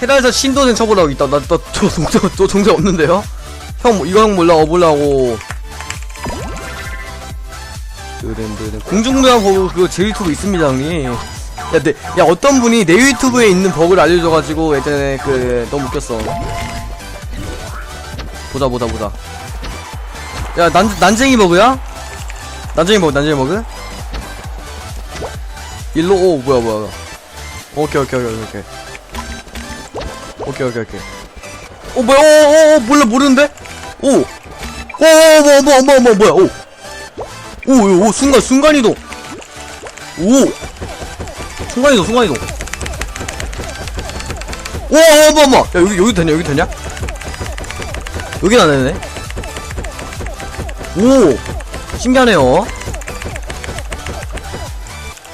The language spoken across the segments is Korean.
테라에서 신도생 쳐보라고 있다. 나, 나, 저, 동생, 저 동생 없는데요? 형, 뭐, 이거 형 몰라, 어. 드른드른. 공중부양 버그 그거 제 유튜브 있습니다, 형님. 야, 내, 야, 어떤 분이 내 유튜브에 있는 버그를 알려줘가지고 예전에 그, 너무 웃겼어. 보자, 보자, 보자. 야, 난, 난쟁이 버그야? 난쟁이 버그, 난쟁이 버그? 일로, 오, 뭐야, 뭐야. 오케이, 오케이, 오케이, 오케이. 오케이, 오케이, 오케이. 어, 뭐야, 어, 어, 어, 몰라, 모르는데? 오! 오, 오, 뭐, 뭐, 뭐, 뭐, 뭐야, 오! 오, 오, 순간, 순간 이동! 오! 순간 이동, 순간 이동! 오, 어, 뭐, 뭐! 야, 여기, 여기 되냐, 여기 되냐? 여긴 안 되네. 오! 신기하네요.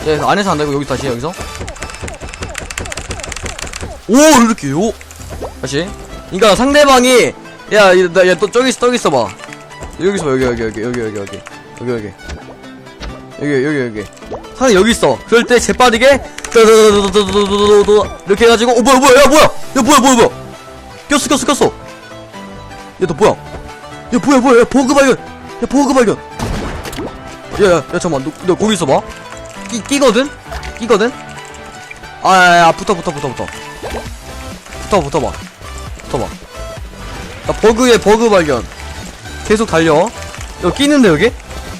예, 안에서 안 되고, 여기 다시, 여기서. 오 이렇게 요 다시 그니까 상대방이 야, 이- 나, 야, 또 저기 있어, 저기 있어 봐. 여기서 봐, 여기, 여기, 여기, 여기, 여기, 여기, 여기, 여기, 여기, 여기, 여기. 상대 여기 있어. 그럴 때 재빠르게 이렇게 해가지고, 어 뭐야, 뭐야, 야 뭐야, 야 뭐야, 뭐야, 뭐야. 꼈어, 꼈어, 꼈어. 야 너 뭐야? 야 뭐야, 뭐야, 야 버그 발견. 야 버그 발견. 야, 야, 야 잠깐만, 너, 너 거기 있어 봐. 끼, 끼거든, 끼거든. 아, 야, 야, 붙어, 붙어, 붙어, 붙어. 붙어, 붙어봐. 붙어봐. 나 버그에 버그 발견. 계속 달려. 여기 끼는데, 여기?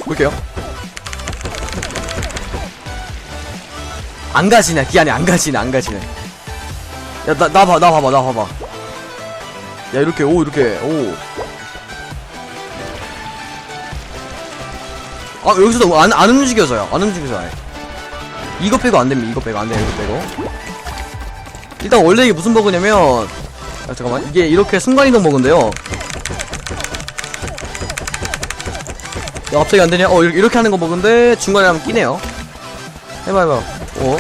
볼게요. 안 가지네, 기안이 안 가지네, 안 가지네. 야, 나, 나 봐, 나 봐봐, 나 봐봐. 야, 이렇게, 오, 이렇게, 오. 아, 여기서도 안, 안 움직여져요. 안 움직여져요. 이거 빼고 안 됩니다. 이거 빼고 안 돼요. 이거 빼고. 일단 원래 이게 무슨 버그냐면 아, 잠깐만 이게 이렇게 순간이동 버그인데요. 야, 갑자기 안 되냐? 어 이렇게, 하는 거 버그인데 중간에 하면 끼네요. 해봐 해봐. 어.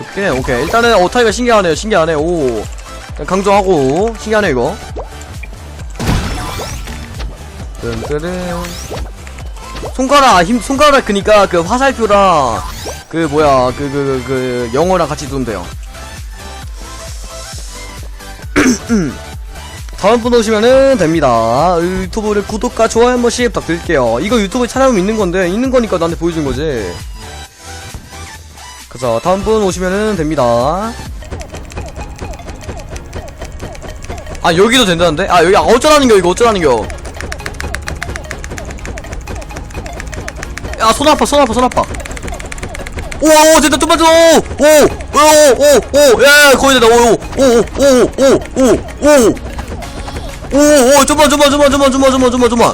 이렇게. 오케이. 일단은 어 타이가 신기하네요. 신기하네. 오. 강조하고 신기하네 이거. 뜬뜨른. 손가락 힘 손가락 그니까 그 화살표랑 그 뭐야 그 그그 영어랑 같이 두면 돼요. 다음 분 오시면은 됩니다. 유튜브를 구독과 좋아요 한 번씩 부탁드릴게요. 이거 유튜브에 찾아보면 있는 건데 있는 거니까 나한테 보여준 거지. 그래서 다음 분 오시면은 됩니다. 아 여기도 된다는데? 아 여기 아, 어쩌라는 겨 이거 어쩌라는 겨? 야, 손 아파, 손 아파, 손 아파. 오, 오, 됐다, 좀만 더. 오, 오, 오, 오, 오, 야, 야, 거의 됐다. 오, 오, 오, 오, 오, 오, 오. 오, 오, 좀만, 좀만, 좀만, 좀만, 좀만, 좀만, 좀만, 좀만.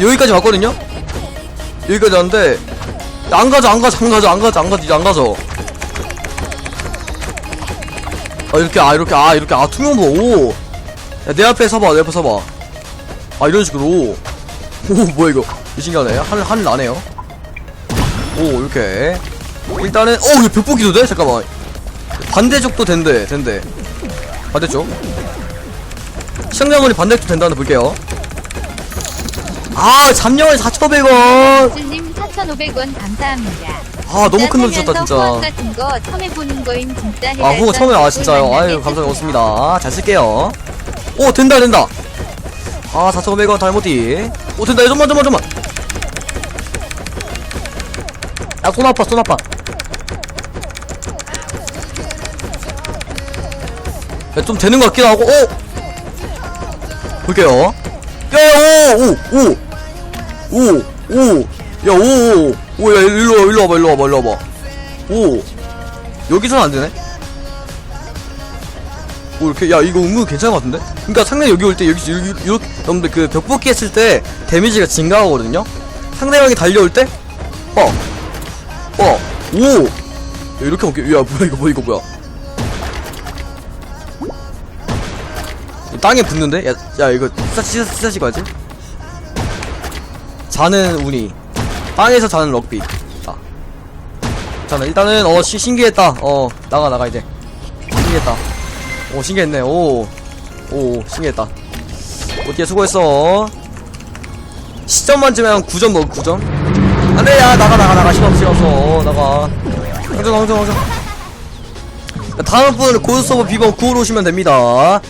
여기까지 왔거든요? 여기까지 왔는데, 안 가져, 안 가져, 안 가져, 안 가져, 안 가져, 이제 안 가져. 아, 이렇게, 아, 이렇게, 아, 이렇게, 아, 투명보, 오. 야, 내 앞에 서봐, 내 앞에 서봐. 아, 이런 식으로. 오, 뭐야, 이거. 이 신기하네. 하늘, 하늘 나네요. 오, 이렇게. 일단은, 어, 이거 벽보기도 돼? 잠깐만. 반대쪽도 된대, 된대. 반대쪽. 시청자분이 반대쪽 된다는 볼게요. 아, 잠룡을 4,500원! 수님 4,500원 감사합니다. 아, 너무 큰 돈 주셨다, 후원 진짜. 같은 거 처음 해보는 거임 진짜. 아, 후원 처음에, 아, 진짜요. 아유, 감사합니다. 고맙습니다. 잘 쓸게요. 오, 된다, 된다. 아, 4,500원 달모티. 오, 된다. 좀만, 좀만, 좀만. 야, 손 아파, 손 아파. 야, 좀 되는 것 같기도 하고, 오! 볼게요. 야, 오, 오, 오. 오, 오. 야, 오, 오. 오, 야, 일로 와, 일로 와봐, 일로 와봐, 일로 와봐. 오. 여기서는 안 되네? 오, 이렇게, 야, 이거 은근 괜찮은 것 같은데? 그니까 상대 여기 올 때, 여기, 여기, 이렇게, 여러분들 그 벽뽑기 했을 때 데미지가 증가하거든요? 상대방이 달려올 때, 어, 어, 오! 야, 이렇게 먹게, 야, 뭐야, 이거, 뭐야, 이거, 뭐야. 이 땅에 붙는데? 야, 야, 이거, 씻어, 씻어 찍어야지. 자는 운이. 땅에서 자는 럭비. 자. 자, 일단은, 어, 시, 신기했다. 어, 나가, 나가, 이제. 신기했다. 오, 신기했네. 오. 오, 신기했다. 어떻게 수고했어. 시점 만점에 한 9점 먹어, 9점? 안 돼, 야, 나가, 나가, 나가. 시간 없어, 시간 없어. 어, 나가. 강정 강정 강정 다음 분은 고스서버 비번 9로 오시면 됩니다